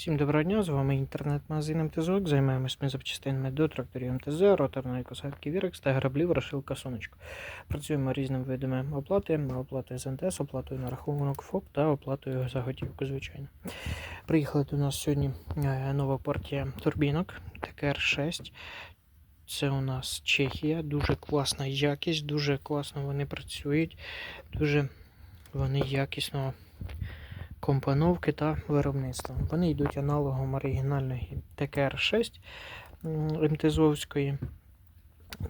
Всім доброго дня, з вами інтернет-магазин МТЗОК. Займаємось ми запчастинами до тракторів МТЗ, роторної косарки Вірекс та граблів розшилка сонечко. Працюємо різними видами оплати, оплатою з НТС, оплатою на рахунок ФОП та оплатою за готівку, звичайно. Приїхала до нас сьогодні е, нова партія турбінок ТКР-6. Це у нас Чехія, дуже класна якість, дуже класно вони працюють, дуже вони якісно компоновки та виробництва. Вони йдуть аналогом оригінальної ТКР-6 м, МТЗовської.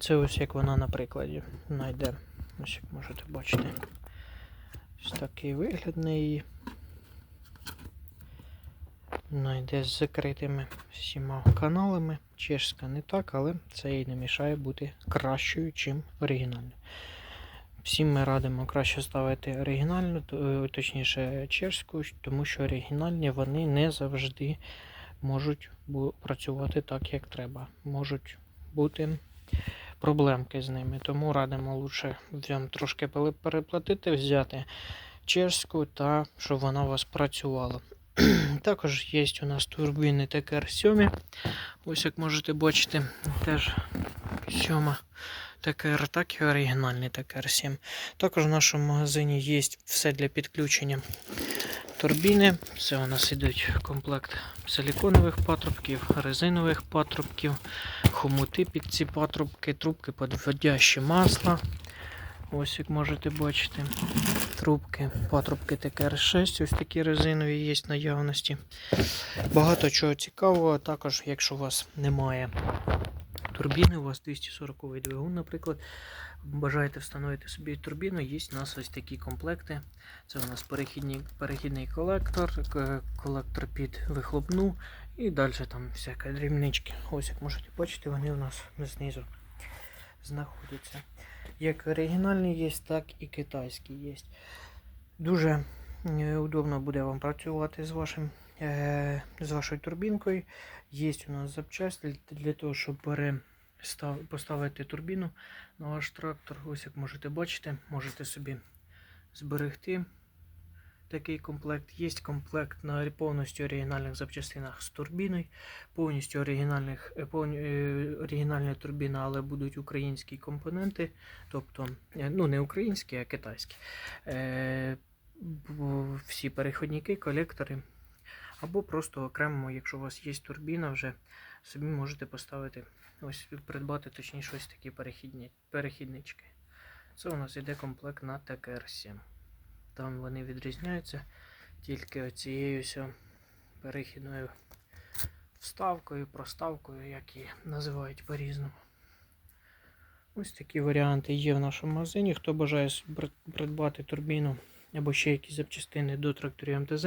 Це ось як вона на прикладі знайде. Ось як можете бачити. Ось такий вигляд неї. Найде з закритими всіма каналами. Чешська не так, але це їй не мішає бути кращою, чим оригінальною. Всім ми радимо краще ставити оригінальну, е, точніше чеську, тому що оригінальні вони не завжди можуть працювати так, як треба. Можуть бути проблемки з ними. Тому радимо лучше вам трошки переплатити, взяти чеську, та щоб вона у вас працювала. Також є у нас турбіни ТКР 7. Ось як можете бачити, теж 7. Текер, так і оригінальний Текер 7. Також в нашому магазині є все для підключення турбіни. Це у нас йдуть комплект силіконових патрубків, резинових патрубків, хомути під ці патрубки, трубки підводящі масла. Ось як можете бачити. Трубки, патрубки ТКР6, ось такі резинові є наявності. Багато чого цікавого, також, якщо у вас немає турбіни, у вас 240 двигун, наприклад, бажаєте встановити собі турбіну, є у нас ось такі комплекти. Це у нас перехідний, перехідний колектор, колектор під вихлопну і далі там всяка дрібнички. Ось як можете бачити, вони у нас знизу знаходяться. Як оригінальні є, так і китайські є. Дуже е, удобно буде вам працювати з вашим з вашою турбінкою. Є у нас запчасті для- того, щоб поставити турбіну на ваш трактор. Ось як можете бачити, можете собі зберегти такий комплект. Є комплект на повністю оригінальних запчастинах з турбіною, повністю оригінальних, е, е, оригінальна турбіна, але будуть українські компоненти, тобто е, ну не українські, а китайські. Е, всі переходники, колектори. Або просто окремо, якщо у вас є турбіна, вже собі можете поставити, ось придбати точніше ось такі перехідні, перехіднички. Це у нас іде комплект на ТКР-7. Там вони відрізняються тільки цією перехідною вставкою, проставкою, як її називають по-різному. Ось такі варіанти є в нашому магазині. Хто бажає придбати турбіну або ще якісь запчастини до тракторів МТЗ,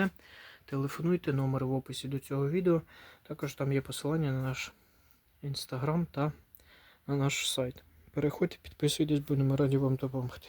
телефонуйте, номер в описі до цього відео. Також там є посилання на наш інстаграм та на наш сайт. Переходьте, підписуйтесь, будемо раді вам допомогти.